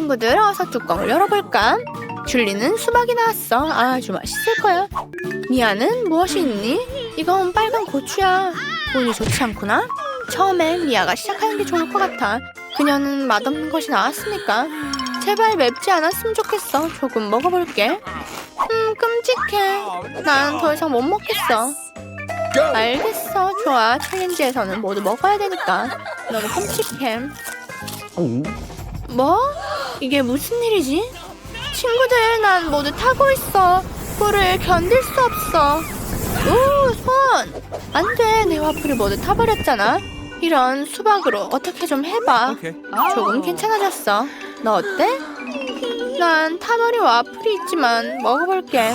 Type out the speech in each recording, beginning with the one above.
친구들 어서 뚜껑을 열어볼까? 줄리는 수박이 나왔어. 아주 맛있을 거야. 미아는 무엇이 있니? 이건 빨간 고추야. 운이 좋지 않구나. 처음엔 미아가 시작하는 게 좋을 것 같아. 그녀는 맛없는 것이 나왔으니까. 제발 맵지 않았으면 좋겠어. 조금 먹어볼게. 음, 끔찍해. 난 더 이상 못 먹겠어. 알겠어. 좋아. 챌린지에서는 모두 먹어야 되니까. 너무 끔찍해. 뭐? 이게 무슨 일이지? 친구들, 난 모두 타고 있어. 꿀을 견딜 수 없어. 오, 손! 안 돼. 내 와플을 모두 타버렸잖아. 이런 수박으로 어떻게 좀 해봐. 조금 괜찮아졌어. 너 어때? 난 타버린 와플이 있지만 먹어볼게.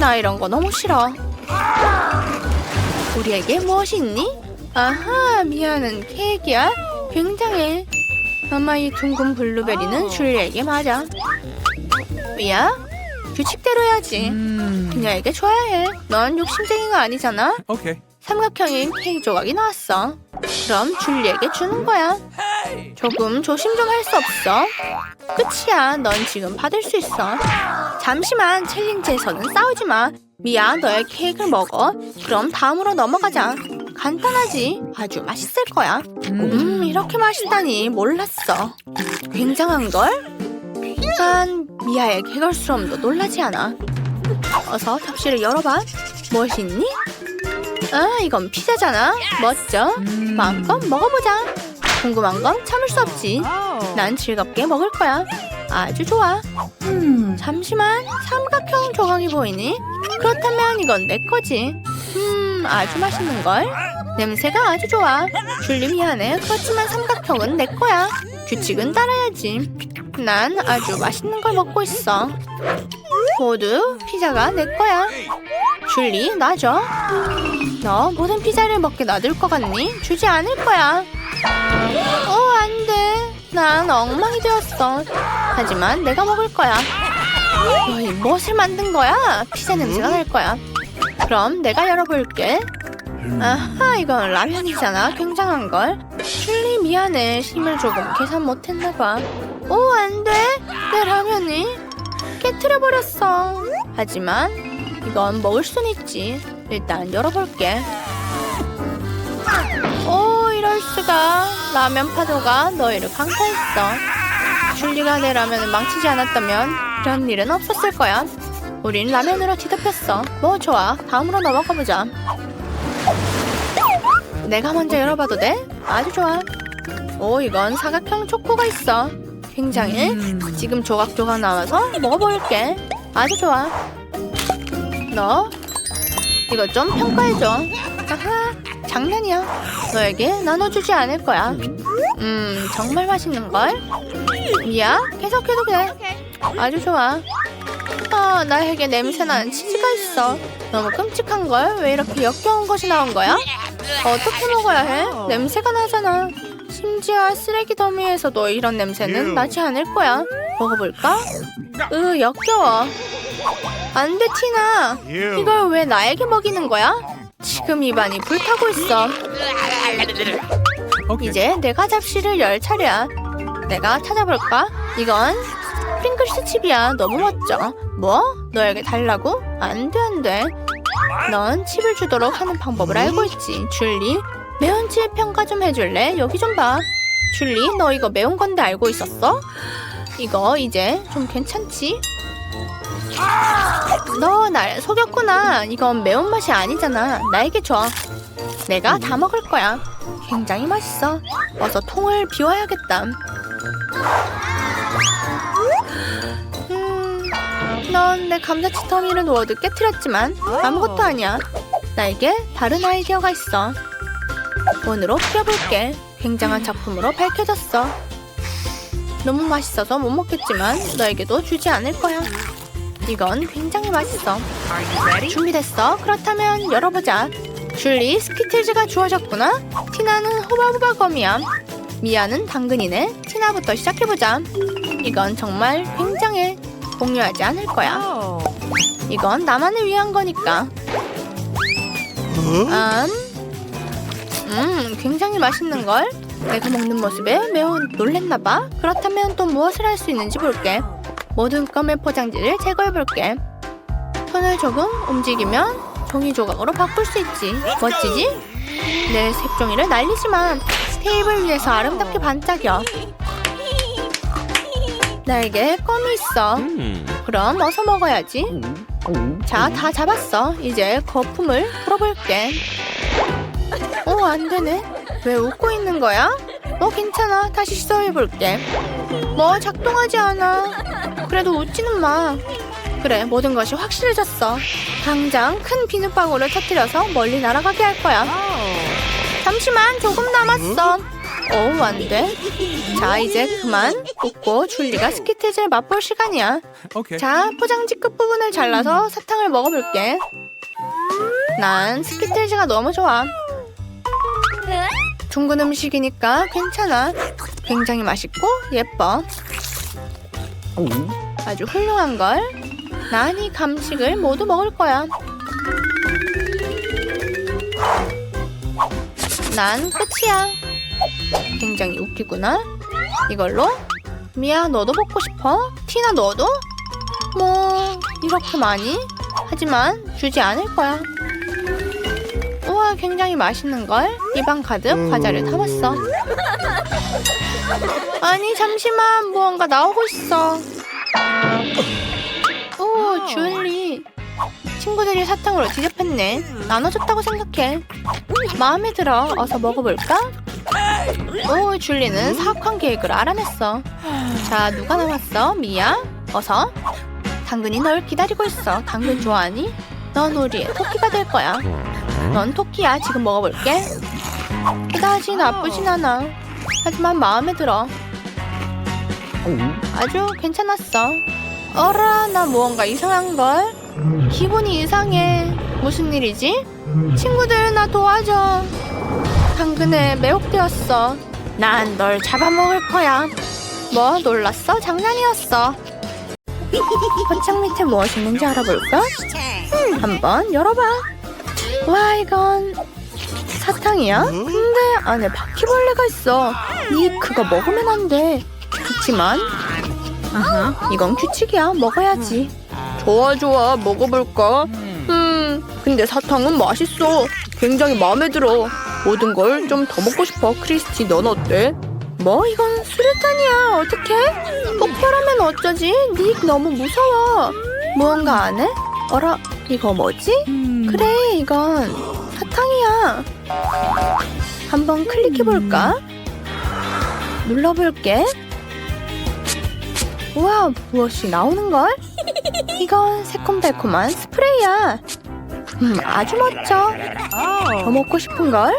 나 이런 거 너무 싫어. 우리에게 무엇이 있니? 아하, 미아는 케이크야? 굉장해. 아마 이 둥근 블루베리는 줄리에게 맞아. 미아? 규칙대로 해야지. 그녀에게 줘야 해. 넌 욕심쟁이가 아니잖아. Okay. 삼각형인 케이크 조각이 나왔어. 그럼 줄리에게 주는 거야. 조금 조심 좀 할 수 없어? 끝이야. 넌 지금 받을 수 있어. 잠시만 챌린지에서는 싸우지 마. 미야, 너의 케이크를 먹어. 그럼 다음으로 넘어가자. 간단하지. 아주 맛있을 거야. 음, 이렇게 맛있다니 몰랐어. 굉장한 걸? 난 미아의 개걸스러움도 놀라지 않아. 어서 접시를 열어봐. 무엇이 있니? 아, 이건 피자잖아. 멋져. 마음껏 먹어보자. 궁금한 건 참을 수 없지. 난 즐겁게 먹을 거야. 아주 좋아. 잠시만, 삼각형 조각이 보이니? 그렇다면 이건 내 거지. 음, 아주 맛있는 걸. 냄새가 아주 좋아. 줄리 미안해. 그렇지만 삼각형은 내 거야. 규칙은 따라야지. 난 아주 맛있는 걸 먹고 있어. 모두 피자가 내 거야. 줄리, 놔줘. 너 모든 피자를 먹게 놔둘 것 같니? 주지 않을 거야. 어, 안 돼. 난 엉망이 되었어. 하지만 내가 먹을 거야. 너희 무엇을 만든 거야? 피자 냄새가 날 거야. 그럼 내가 열어볼게. 아하, 이건 라면이잖아. 굉장한 걸. 줄리 미안해. 힘을 조금 계산 못했나 봐. 오, 안 돼. 내 라면이 깨트려 버렸어. 하지만 이건 먹을 순 있지. 일단 열어볼게. 오, 이럴 수가. 라면 파도가 너희를 강타했어. 줄리가 내 라면을 망치지 않았다면 이런 일은 없었을 거야. 우린 라면으로 뒤덮였어. 뭐 좋아. 다음으로 넘어가 보자. 내가 먼저 열어봐도 돼? 아주 좋아. 오, 이건 사각형 초코가 있어. 굉장해. 지금 조각조각 나와서 먹어볼게. 아주 좋아. 너 이거 좀 평가해줘. 아하, 장난이야. 너에게 나눠주지 않을 거야. 음, 정말 맛있는 걸. 미야, 계속해도 돼. 아주 좋아. 아, 나에게 냄새나는 치즈가 있어. 너무 끔찍한 걸. 왜 이렇게 역겨운 것이 나온 거야? 어떻게 먹어야 해? 냄새가 나잖아. 심지어 쓰레기 더미에서도 이런 냄새는 나지 않을 거야. 먹어볼까? 으, 역겨워. 안 돼, 티나. 이걸 왜 나에게 먹이는 거야? 지금 입안이 불타고 있어. 이제 내가 잡시를 열 차례야. 내가 찾아볼까? 이건 프링글스 칩이야. 너무 멋져. 뭐? 너에게 달라고? 안 돼, 안 돼. 넌 칩을 주도록 하는 방법을 알고 있지. 줄리, 매운 칩 평가 좀 해줄래? 여기 좀 봐. 줄리, 너 이거 매운 건데 알고 있었어? 이거 이제 좀 괜찮지? 너 날 속였구나. 이건 매운맛이 아니잖아. 나에게 줘. 내가 다 먹을 거야. 굉장히 맛있어. 어서 통을 비워야겠다. 넌내 더미를 모두 깨뜨렸지만 아무것도 아니야. 나에게 다른 아이디어가 있어. 원으로 피워볼게. 굉장한 작품으로 밝혀졌어. 너무 맛있어서 못 먹겠지만 너에게도 주지 않을 거야. 이건 굉장히 맛있어. 준비됐어? 그렇다면 열어보자. 줄리 스키틀즈가 주어졌구나. 티나는 호바호바 거미야. 미아는 당근이네. 티나부터 시작해보자. 이건 정말 굉장해. 공유하지 않을 거야. 이건 나만을 위한 거니까. 음, 음, 굉장히 맛있는 걸. 내가 먹는 모습에 매우 놀랬나 봐. 그렇다면 또 무엇을 할 수 있는지 볼게. 모든 껌의 포장지를 제거해 볼게. 손을 조금 움직이면 종이 조각으로 바꿀 수 있지. 멋지지? 내 색종이를 날리지만 테이블 위에서 아름답게 반짝여. 나에게 껌이 있어. 그럼 어서 먹어야지. 자, 다 잡았어. 이제 거품을 풀어볼게. 오, 안 되네. 왜 웃고 있는 거야? 어, 괜찮아. 다시 시도해볼게. 뭐, 작동하지 않아. 그래도 웃지는 마. 그래, 모든 것이 확실해졌어. 당장 큰 비눗방울을 터뜨려서 멀리 날아가게 할 거야. 잠시만, 조금 남았어. 오, 안 돼. 자, 이제 그만 웃고 줄리가 스키트즈를 맛볼 시간이야. Okay. 자, 포장지 끝 부분을 잘라서 사탕을 먹어볼게. 난 스키틀즈가 너무 좋아. 둥근 음식이니까 괜찮아. 굉장히 맛있고 예뻐. 아주 훌륭한 걸. 난 이 감식을 모두 먹을 거야. 난 끝이야. 굉장히 웃기구나. 이걸로 미야 너도 먹고 싶어? 티나 너도? 뭐 이렇게 많이? 하지만 주지 않을 거야. 우와 굉장히 맛있는 걸. 입안 가득 과자를 담았어. 아니 잠시만 무언가 나오고 있어. 오 줄리. 친구들이 사탕으로 뒤집혔네. 나눠줬다고 생각해. 마음에 들어. 어서 먹어볼까? 오 줄리는 사악한 계획을 알아냈어. 자 누가 남았어? 미야? 어서. 당근이 널 기다리고 있어. 당근 좋아하니? 넌 우리의 토끼가 될 거야. 넌 토끼야. 지금 먹어볼게. 그다지 나쁘진 않아. 하지만 마음에 들어. 아주 괜찮았어. 어라, 나 무언가 이상한걸? 기분이 이상해. 무슨 일이지? 친구들, 나 도와줘. 당근에 매혹되었어. 난 널 잡아먹을 거야. 뭐, 놀랐어? 장난이었어. 거창 밑에 무엇이 있는지 알아볼까? 음, 한번 열어봐. 와, 이건 사탕이야? 근데 안에 바퀴벌레가 있어. 니 그거 먹으면 안 돼. 그치만 이건 규칙이야. 먹어야지. 좋아, 좋아. 먹어볼까? 음, 근데 사탕은 맛있어. 굉장히 마음에 들어. 모든 걸 좀 더 먹고 싶어. 크리스티, 넌 어때? 뭐 이건 수류탄이야. 어떡해? 폭발하면 어쩌지? 닉 너무 무서워. 무언가 안 해? 어라, 이거 뭐지? 그래, 이건 사탕이야. 한번 클릭해볼까? 눌러볼게. 우와, 무엇이 나오는걸? 이건 새콤달콤한 스프레이야. 음, 아주 멋져. 더 먹고 싶은 걸?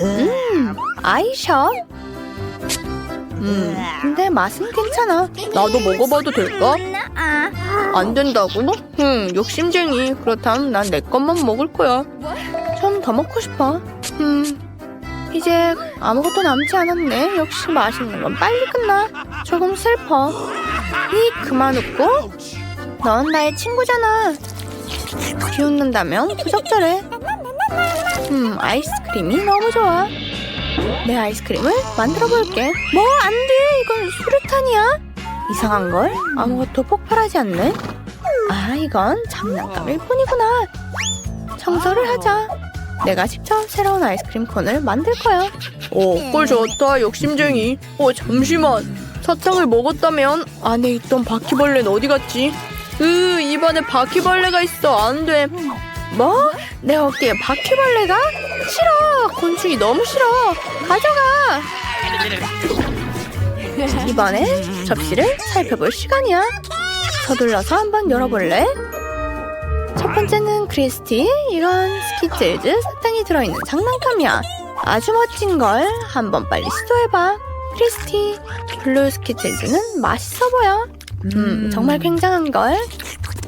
음, 아이셔. 음, 근데 맛은 괜찮아. 나도 먹어봐도 될까? 안 된다고? 흠, 욕심쟁이. 그렇다면 난 내 것만 먹을 거야. 좀 더 먹고 싶어. 음, 이제 아무것도 남지 않았네. 역시 맛있는 건 빨리 끝나. 조금 슬퍼. 이 그만 웃고. 넌 나의 친구잖아. 비웃는다면 부적절해. 음, 아이스크림이 너무 좋아. 내 아이스크림을 만들어 볼게. 뭐, 안 돼. 이건 수류탄이야. 이상한 걸? 아무것도 폭발하지 않네. 아, 이건 장난감일 뿐이구나. 청소를 하자. 내가 직접 새로운 아이스크림 콘을 만들 거야. 오, 꿀 좋다. 욕심쟁이. 어, 잠시만. 사탕을 먹었다면 안에 있던 바퀴벌레는 어디 갔지? 으, 입안에 바퀴벌레가 있어. 안 돼. 뭐? 내 어깨에 바퀴벌레가? 싫어. 곤충이 너무 싫어. 가져가. 이번에 접시를 살펴볼 시간이야. 서둘러서 한번 열어볼래? 첫 번째는 크리스티. 이건 스키틀즈 사탕이 들어있는 장난감이야. 아주 멋진 걸 한번 빨리 시도해봐. 크리스티. 블루 스키틀즈는 맛있어 보여. 음, 정말 굉장한 걸.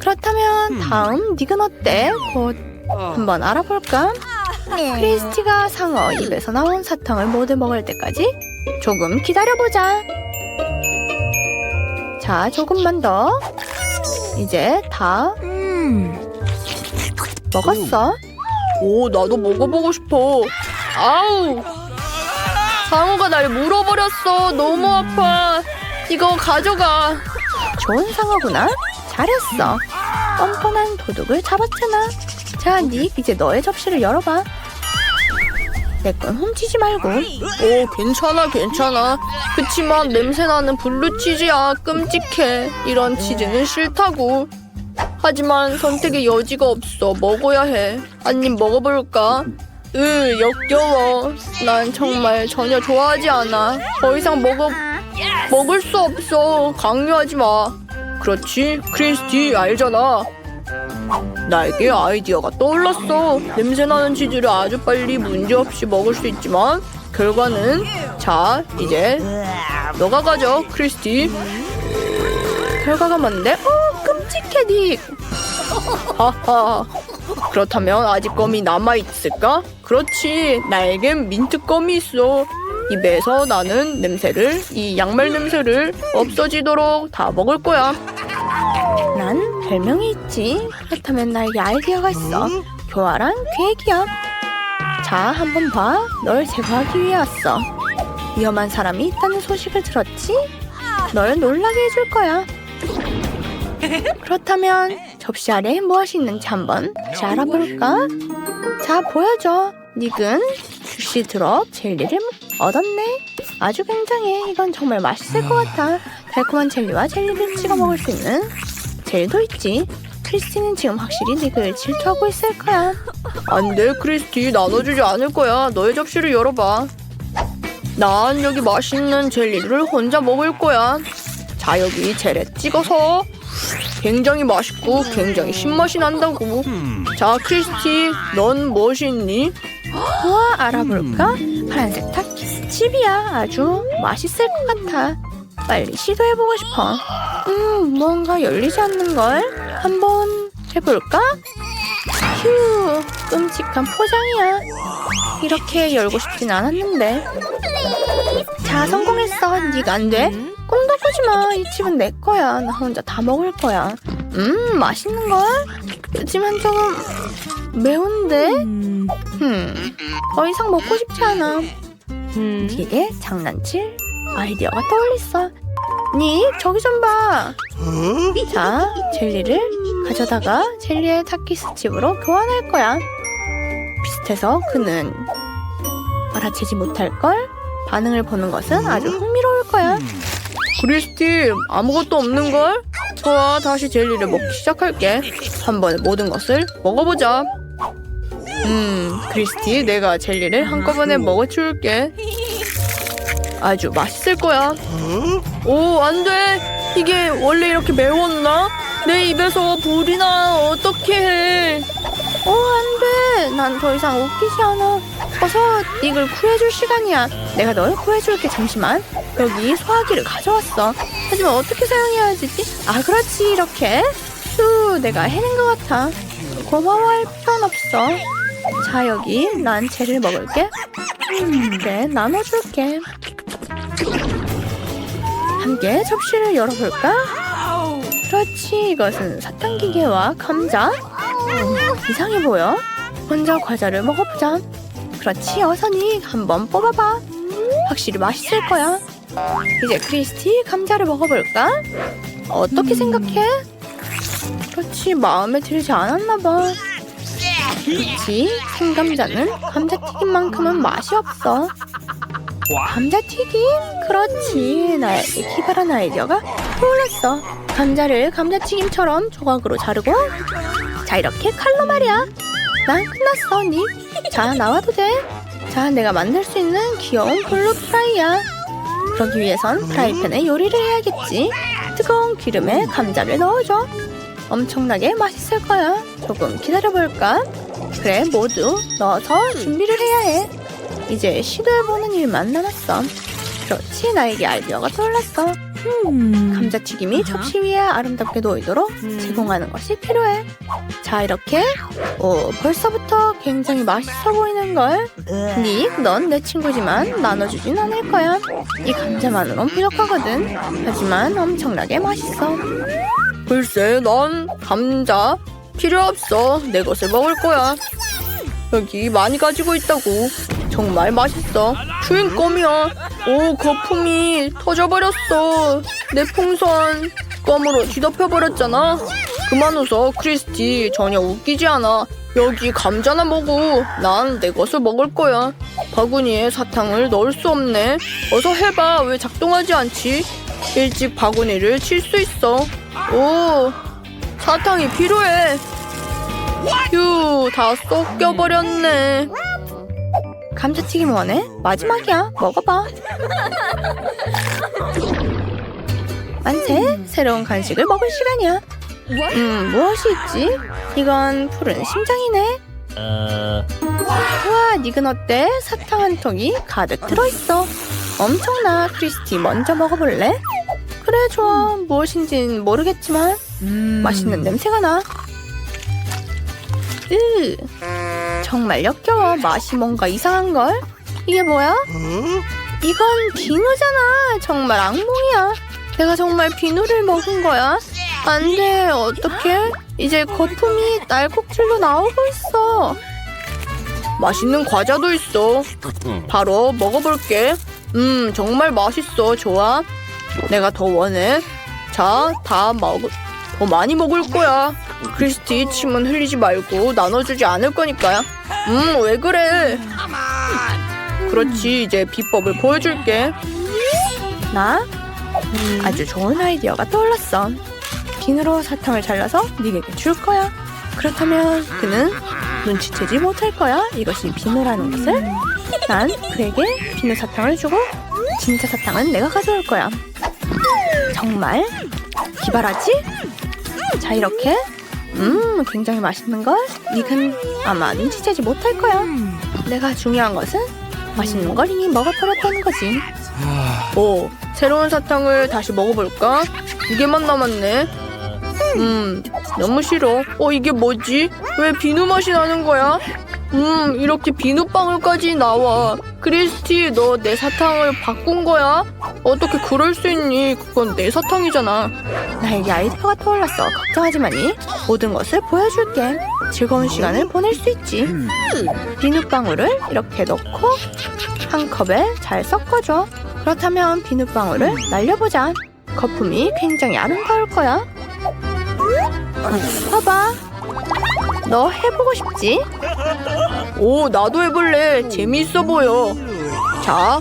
그렇다면 다음 닉은 어때? 곧 한번 알아볼까? 크리스티가 상어 입에서 나온 사탕을 모두 먹을 때까지 조금 기다려보자. 자, 조금만 더. 이제 다 먹었어. 오, 나도 먹어보고 싶어. 아우. 상어가 날 물어버렸어. 너무 아파. 이거 가져가. 좋은 상어구나. 잘했어. 뻔뻔한 도둑을 잡았잖아. 자, 닉 이제 너의 접시를 열어봐. 내 건 훔치지 말고. 오, 괜찮아, 괜찮아. 그치만 냄새나는 블루치즈야. 끔찍해. 이런 치즈는 싫다고. 하지만 선택의 여지가 없어. 먹어야 해. 한 입 먹어볼까? 으, 역겨워. 난 정말 전혀 좋아하지 않아. 더 이상 먹어, 먹을 수 없어. 강요하지 마. 그렇지, 크리스티, 알잖아. 나에게 아이디어가 떠올랐어. 냄새나는 치즈를 아주 빨리 문제없이 먹을 수 있지만 결과는 자 이제 너가 가져 크리스티. 결과가 뭔데? 어 끔찍해 닉. 하하. 그렇다면 아직 껌이 남아 있을까? 그렇지. 나에겐 민트 껌이 있어. 입에서 나는 냄새를 이 양말 냄새를 없어지도록 다 먹을 거야. 난 별명이 있지. 그렇다면 나에게 아이디어가 있어. 교활한 계획이야. 자, 한번 봐. 널 제거하기 위해 왔어. 위험한 사람이 있다는 소식을 들었지? 널 놀라게 해줄 거야. 그렇다면 접시 아래에 무엇이 있는지 한번 다시 알아볼까? 자, 보여줘. 닉은 주시 드롭 젤리를 얻었네. 아주 굉장해. 이건 정말 맛있을 것 같아. 달콤한 젤리와 젤리를 찍어 먹을 수 있는 젤도 있지. 크리스티는 지금 확실히 닉을 질투하고 있을 거야. 안 돼, 크리스티. 나눠주지 않을 거야. 너의 접시를 열어봐. 난 여기 맛있는 젤리를 혼자 먹을 거야. 자, 여기 젤에 찍어서 굉장히 맛있고 굉장히 신맛이 난다고. 자, 크리스티, 넌 무엇이 있니? 우와, 알아볼까? 파란색 타키스 칩이야. 아주 맛있을 것 같아. 빨리 시도해보고 싶어. 음, 뭔가 열리지 않는걸? 한번 해볼까? 휴, 끔찍한 포장이야. 이렇게 열고 싶진 않았는데. 자, 성공했어. 네가 안 돼? 꿈도 꾸지 마. 이 칩은 내 거야. 나 혼자 다 먹을 거야. 음, 맛있는걸? 그렇지만 조금 매운데? 흠, 더 이상 먹고 싶지 않아. 되게 장난칠 아이디어가 떠올렸어. 니 저기 좀 봐. 자, 젤리를 가져다가 젤리의 타키스 칩으로 교환할 거야. 비슷해서 그는 알아채지 못할 걸. 반응을 보는 것은 아주 흥미로울 거야. 크리스티, 아무것도 없는 걸? 좋아, 다시 젤리를 먹기 시작할게. 한 번에 모든 것을 먹어보자. 음, 크리스티, 내가 젤리를 한꺼번에 먹어줄게. 아주 맛있을 거야. 오, 안 돼. 이게 원래 이렇게 매웠나? 내 입에서 불이 나. 어떻게 해? 오, 안 돼. 난 더 이상 웃기지 않아. 어서 이걸 구해줄 시간이야. 내가 널 구해줄게. 잠시만. 여기 소화기를 가져왔어. 하지만 어떻게 사용해야 되지? 아, 그렇지. 이렇게. 휴, 내가 해낸 것 같아. 고마워할 필요는 없어. 자, 여기 난 젤을 먹을게. 음, 그래, 나눠줄게. 함께 접시를 열어볼까? 그렇지, 이것은 사탕 기계와 감자. 음, 이상해 보여. 먼저 과자를 먹어보자. 그렇지, 어선이 한번 뽑아봐. 확실히 맛있을 거야. 이제 크리스티 감자를 먹어볼까? 어떻게 생각해? 그렇지, 마음에 들지 않았나 봐. 그렇지, 생감자는 감자튀김만큼은 맛이 없어. 감자튀김? 그렇지. 나에게 기발한 아이디어가 떠올랐어. 감자를 감자튀김처럼 조각으로 자르고 자 이렇게 칼로 말이야. 난 끝났어 니. 자 나와도 돼. 자 내가 만들 수 있는 귀여운 블루 프라이야. 그러기 위해선 프라이팬에 요리를 해야겠지. 뜨거운 기름에 감자를 넣어줘. 엄청나게 맛있을 거야. 조금 기다려볼까? 그래 모두 넣어서 준비를 해야 해. 이제 시도해보는 일만 남았어. 그렇지, 나에게 아이디어가 떠올랐어. 감자튀김이 접시 위에 아름답게 놓이도록 제공하는 것이 필요해. 자, 이렇게. 오, 벌써부터 굉장히 맛있어 보이는걸. 닉, 넌 내 친구지만 나눠주진 않을 거야. 이 감자만으론 부족하거든. 하지만 엄청나게 맛있어. 글쎄, 넌 감자 필요 없어. 내 것을 먹을 거야. 여기 많이 가지고 있다고. 정말 맛있어. 웬 껌이야? 오, 거품이 터져버렸어. 내 풍선 껌으로 뒤덮여버렸잖아. 그만 웃어, 크리스티. 전혀 웃기지 않아. 여기 감자나 먹어. 난 내 것을 먹을 거야. 바구니에 사탕을 넣을 수 없네. 어서 해봐. 왜 작동하지 않지? 일찍 바구니를 칠 수 있어. 오, 사탕이 필요해. 휴, 다 섞여버렸네. 감자튀김 원해? 마지막이야. 먹어봐. 만세, 새로운 간식을 먹을 시간이야. 음, 무엇이 있지? 이건 푸른 심장이네. 우와, 닉은 어때? 사탕 한 통이 가득 들어있어. 엄청나, 크리스티. 먼저 먹어볼래? 그래, 좋아. 무엇인진 모르겠지만 맛있는 냄새가 나. 으, 정말 역겨워. 맛이 뭔가 이상한걸? 이게 뭐야? 이건 비누잖아. 정말 악몽이야. 내가 정말 비누를 먹은 거야? 안 돼. 어떡해? 이제 거품이 날곡질로 나오고 있어. 맛있는 과자도 있어. 바로 먹어볼게. 음, 정말 맛있어. 좋아. 내가 더 원해. 자, 다 먹을, 더 많이 먹을 거야. 크리스티, 침은 흘리지 말고 나눠주지 않을 거니까요. 음, 왜 그래? 그렇지, 이제 비법을 보여줄게. 나 아주 좋은 아이디어가 떠올랐어. 비누로 사탕을 잘라서 닉에게 줄 거야. 그렇다면 그는 눈치채지 못할 거야. 이것이 비누라는 것을. 난 그에게 비누 사탕을 주고 진짜 사탕은 내가 가져올 거야. 정말 기발하지? 자 이렇게 음 굉장히 맛있는 걸 닉은 아마 눈치채지 못할 거야. 내가 중요한 것은 맛있는 걸 이미 먹어버렸다는 거지. 오 새로운 사탕을 다시 먹어볼까? 두 개만 남았네. 음 너무 싫어. 어 이게 뭐지? 왜 비누 맛이 나는 거야? 음 이렇게 비누방울까지 나와. 크리스티 너 내 사탕을 바꾼 거야? 어떻게 그럴 수 있니? 그건 내 사탕이잖아. 나에게 아이디어가 떠올랐어. 걱정하지 마니. 모든 것을 보여줄게. 즐거운 시간을 보낼 수 있지. 비누방울을 이렇게 넣고 한 컵에 잘 섞어줘. 그렇다면 비누방울을 날려보자. 거품이 굉장히 아름다울 거야. 봐봐. 너 해보고 싶지? 오, 나도 해볼래. 재미있어 보여. 자.